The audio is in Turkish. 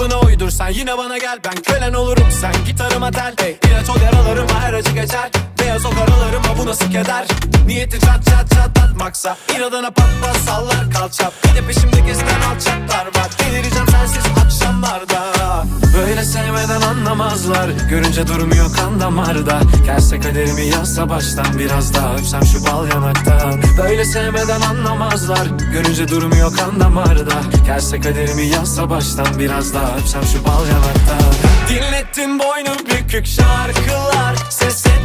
öldürsen yine bana gel Ben kölen olurum. Sen gitarıma tel hey. İlaç ol yaralarıma her acı geçer. Beyaz o karalarıma bu nasıl keder? Niyeti çat çat çatlatmaksa İnadına pat pat sallar kalça Bir de peşimde gezen alçaklar var. Delireceğim sensiz akşamlarda. Böyle sevmeden anlamazlar. Görünce durmuyor kan damarda. Gelse kaderimi yazsa baştan Biraz daha öpsem şu bal Böyle sevmeden anlamazlar. Görünce durmuyor kan damarda. Gelse kaderimi yazsa baştan Biraz daha öpsem şu bal yanaktan Dinlettin boynu bükük şarkılar. Ses etmem